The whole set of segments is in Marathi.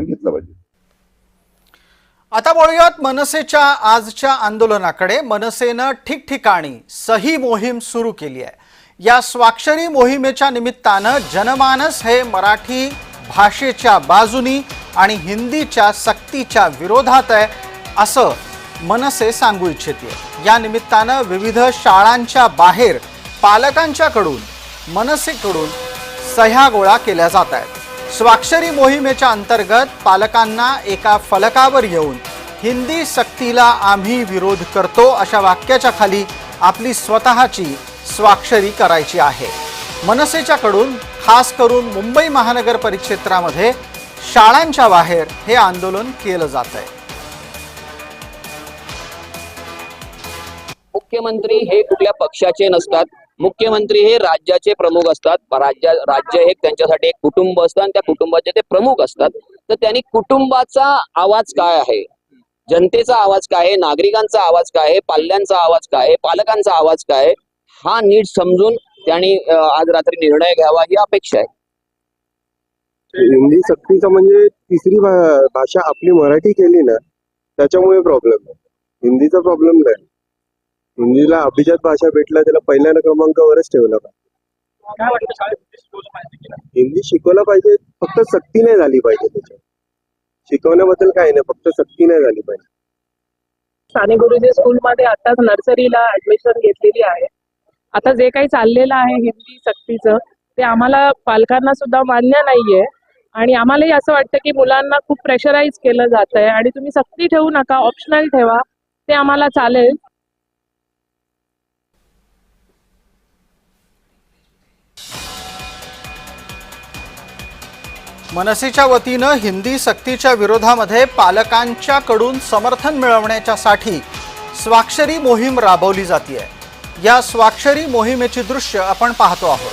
घेतला पाहिजे. आता बोलूयात मनसेच्या आजच्या आंदोलनाकडे. मनसेनं ठिकठिकाणी सही मोहीम सुरू केली आहे. या स्वाक्षरी मोहिमेच्या निमित्तानं जनमानस हे मराठी भाषेच्या बाजूनी आणि हिंदीच्या सक्तीच्या विरोधात आहे असं मनसे सांगू इच्छिते या निमित्तानं विविध शाळांच्या बाहेर पालकांच्याकडून मनसेकडून सह्या गोळा केल्या जात आहेत. स्वाक्षरी मोहिमेच्या अंतर्गत पालकांना एका फलकावर येऊन हिंदी सक्तीला आम्ही विरोध करतो अशा वाक्याच्या खाली आपली स्वतःची स्वाक्षरी करायची आहे. मनसेच्याकडून खास करून मुंबई महानगर परिक्षेत्रामध्ये शाळांच्या बाहेर हे आंदोलन केलं जात आहे मुख्यमंत्री हे कुठल्या पक्षाचे नसतात मुख्यमंत्री हे राज्याचे प्रमुख असतात. राज्य राज्य हे त्यांच्यासाठी एक कुटुंब असतं आणि त्या कुटुंबाचे ते प्रमुख असतात. तर त्यांनी कुटुंबाचा आवाज काय आहे? जनतेचा आवाज काय आहे? नागरिकांचा आवाज काय आहे? पाल्यांचा आवाज काय आहे? पालकांचा आवाज काय आहे? हा नीट समजून त्यांनी आज रात्री निर्णय घ्यावा ही अपेक्षा आहे. हिंदी सक्तीचा म्हणजे तिसरी भा- भाषा आपली मराठी केली ना त्याच्यामुळे प्रॉब्लेम आहे. हिंदीचा प्रॉब्लेम नाही. हिंदीला अभिजात भाषा भेटला त्याला पहिल्या क्रमांकावरच ठेवला पाहिजे. काय वाटतं शाळेत हिंदी शिकवलं पाहिजे की नाही? हिंदी शिकवला पाहिजे फक्त सक्ती नाही झाली पाहिजे त्याच्यात. शिकवण्याबद्दल काही नाही फक्त सक्ती नाही झाली पाहिजे. साने गुरुजी स्कूलमध्ये आताच नर्सरीला ऍडमिशन घेतलेली आहे. आता जे काही चाललेलं आहे हिंदी सक्तीचं ते आम्हाला पालकांना सुद्धा मान्य नाहीये. आणि आम्हालाही असं वाटतं की मुलांना खूप प्रेशराईज केलं जात आहे आणि तुम्ही सक्ती ठेवू नका ऑप्शनल ठेवा ते आम्हाला चालेल. मनसेच्या वतीनं हिंदी सक्तीच्या विरोधामध्ये पालकांच्याकडून समर्थन मिळवण्याच्यासाठी स्वाक्षरी मोहीम राबवली जाते या स्वाक्षरी मोहिमेची दृश्य आपण पाहतो आहोत.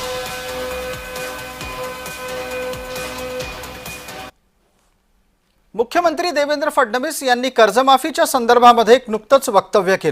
मुख्यमंत्री देवेंद्र फडणवीस यांनी कर्जमाफीच्या संदर्भामध्ये एक नुकतंच वक्तव्य केलं.